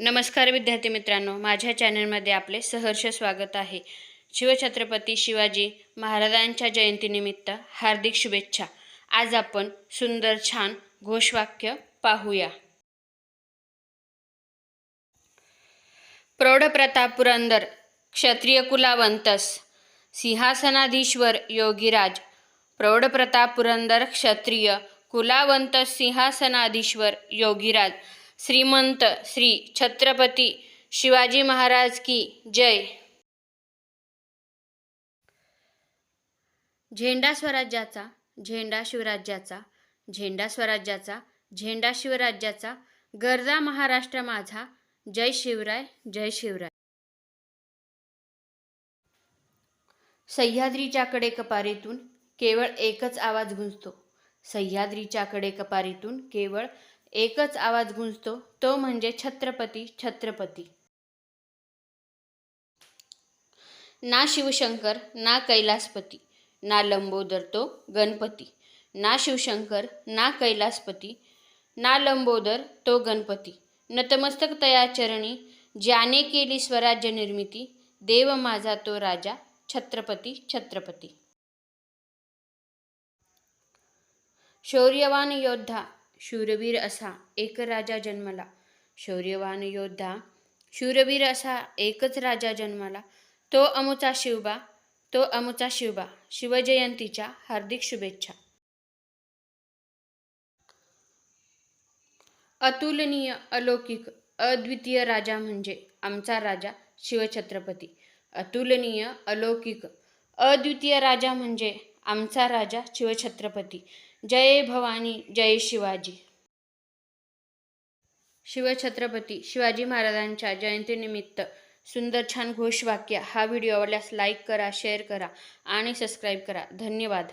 नमस्कार विद्यार्थी मित्रांनो माझ्या चॅनलमध्ये आपले सहर्ष स्वागत आहे. शिवछत्रपती शिवाजी महाराजांच्या जयंतीनिमित्त हार्दिक शुभेच्छा. आज आपण सुंदर छान घोषवाक्य पाहूया. प्रौढप्रताप पुरंदर क्षत्रिय कुलावंतस सिंहासनाधीश्वर योगीराज प्रौढप्रताप पुरंदर क्षत्रिय कुलावंत सिंहासनाधीश्वर योगीराज श्रीमंत श्री छत्रपती शिवाजी महाराज की जय. झेंडा स्वराज्याचा झेंडा शिवराज्याचा झेंडा स्वराज्याचा झेंडा शिवराज्याचा गरजा महाराष्ट्र माझा जय शिवराय जय शिवराय. सह्याद्रीच्या कडे कपारीतून केवळ एकच आवाज गुंजतो. सह्याद्रीच्या कडे कपारीतून केवळ एकच आवाज गुंजतो तो म्हणजे छत्रपती छत्रपती. ना शिवशंकर ना कैलासपती ना लंबोदर तो गणपती. ना शिवशंकर ना कैलासपती ना लंबोदर तो गणपती. नतमस्तक तया चरणी ज्याने केली स्वराज्य निर्मिती देव माझा तो राजा छत्रपती छत्रपती. शौर्यवान योद्धा शूरवीर असा एक राजा जन्मला. शौर्यवान योद्धा शूरवीर असा एकच राजा जन्मला. तो अमुचा शिवबा तो अमुचा शिवबा शिवजयंतीच्या हार्दिक शुभेच्छा. अतुलनीय अलौकिक अद्वितीय राजा म्हणजे आमचा राजा शिवछत्रपती. अतुलनीय अलौकिक अद्वितीय राजा म्हणजे आमचा राजा शिवछत्रपती. जय भवानी जय शिवाजी. शिवछत्रपती शिवाजी महाराजांच्या जयंतीनिमित्त सुंदर छान घोषवाक्य हा व्हिडिओ आवडल्यास लाईक करा शेअर करा आणि सबस्क्राईब करा. धन्यवाद.